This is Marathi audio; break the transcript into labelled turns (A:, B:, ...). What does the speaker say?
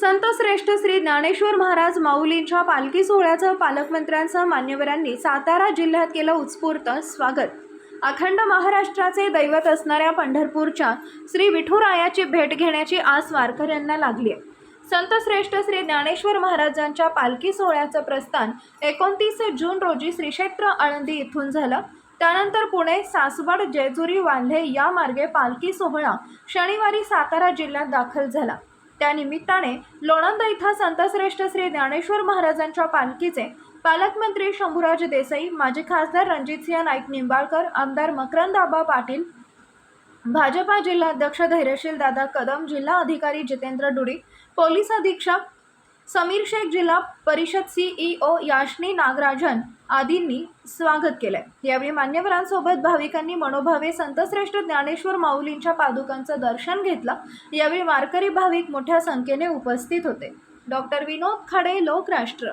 A: संत श्रेष्ठ श्री ज्ञानेश्वर महाराज माऊलींच्या पालखी सोहळ्याचं पालकमंत्र्यांसह मान्यवरांनी सातारा जिल्ह्यात केलं उत्स्फूर्त स्वागत. अखंड महाराष्ट्राचे दैवत असणाऱ्या पंढरपूरच्या श्री विठुरायाची भेट घेण्याची आस वारकऱ्यांना लागली आहे. संत श्रेष्ठ श्री ज्ञानेश्वर महाराजांच्या पालखी सोहळ्याचं प्रस्थान एकोणतीस जून रोजी श्रीक्षेत्र आळंदी इथून झालं. त्यानंतर पुणे सासवड जेजुरी वाल्हे या मार्गे पालखी सोहळा शनिवारी सातारा जिल्ह्यात दाखल झाला. त्या निमित्ताने लोणंद इथं संतश्रेष्ठ श्री ज्ञानेश्वर महाराजांच्या पालखीचे पालकमंत्री शंभूराज देसाई माजी खासदार रणजितसिंह नाईक निंबाळकर आमदार मकरंदाबा पाटील भाजपा जिल्हाध्यक्ष धैर्यशील दादा कदम जिल्हा अधिकारी जितेंद्र डुडी पोलीस अधीक्षक समीर शेख जिल्हा परिषद सीईओ याशनी नागराजन आदींनी स्वागत केलंय. यावेळी मान्यवरांसोबत भाविकांनी मनोभावे संतश्रेष्ठ ज्ञानेश्वर माऊलींच्या पादुकांचं दर्शन घेतलं. यावेळी वारकरी भाविक मोठ्या संख्येने उपस्थित होते. डॉक्टर विनोद खाडे लोकराष्ट्र.